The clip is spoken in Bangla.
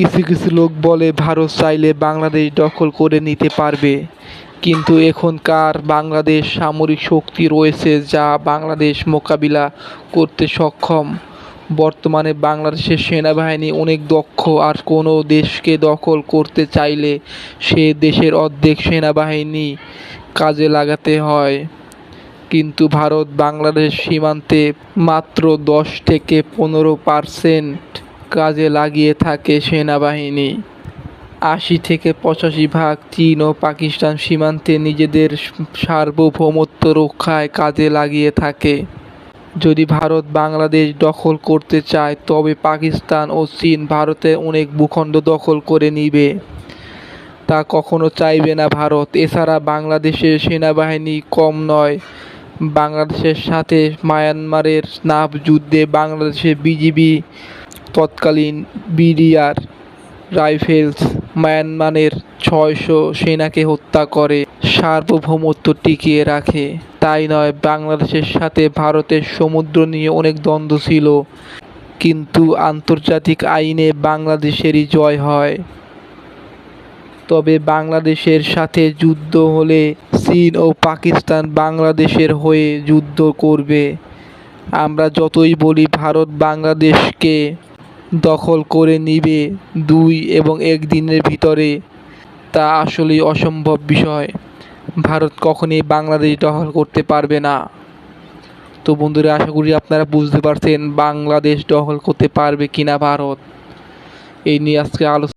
কিছু কিছু লোক বলে, ভারত চাইলে বাংলাদেশ দখল করে নিতে পারবে। কিন্তু এখনকার বাংলাদেশ সামরিক শক্তি রয়েছে যা বাংলাদেশ মোকাবিলা করতে সক্ষম। বর্তমানে বাংলাদেশের সেনাবাহিনী অনেক দক্ষ, আর কোনো দেশকে দখল করতে চাইলে সে দেশের অর্ধেক সেনাবাহিনী কাজে লাগাতে হয়। কিন্তু ভারত বাংলাদেশ সীমান্তে মাত্র দশ থেকে পনেরো পার্সেন্ট কাজে লাগিয়ে থাকে সেনাবাহিনী। আশি থেকে পঁচাশি ভাগ চীন ও পাকিস্তান সীমান্তে নিজেদের সার্বভৌমত্ব রক্ষায় কাজে লাগিয়ে থাকে। যদি ভারত বাংলাদেশ দখল করতে চায়, তবে পাকিস্তান ও চীন ভারতের অনেক ভূখণ্ড দখল করে নিবে। তা কখনো চাইবে না ভারত। এছাড়া বাংলাদেশের সেনাবাহিনী কম নয়। বাংলাদেশের সাথে মায়ানমারের নাফ যুদ্ধে বাংলাদেশের বিজিবি তৎকালীন বিডিআর রাইফেলস মায়ানমারের ছয়শো সেনাকে হত্যা করে, সার্বভৌমত্ব টিকিয়ে রাখে। তাই নয়, বাংলাদেশের সাথে ভারতের সমুদ্র নিয়ে অনেক দ্বন্দ্ব ছিল। কিন্তু আন্তর্জাতিক আইনে বাংলাদেশেরই জয় হয়। তবে বাংলাদেশের সাথে যুদ্ধ হলে চীন ও পাকিস্তান বাংলাদেশের হয়ে যুদ্ধ করবে। আমরা যতই বলি, ভারত বাংলাদেশকে দখল করে নিবে দুই এবং এক দিনের ভিতরে। তা আসলেই অসম্ভব বিষয়। ভারত কখনই বাংলাদেশ দখল করতে পারবে না। তো বন্ধুরা, আশা করি আপনারা বুঝতে পারছেন বাংলাদেশ দখল করতে পারবে কিনা ভারত। এই নিয়ে আজকে আলোচনা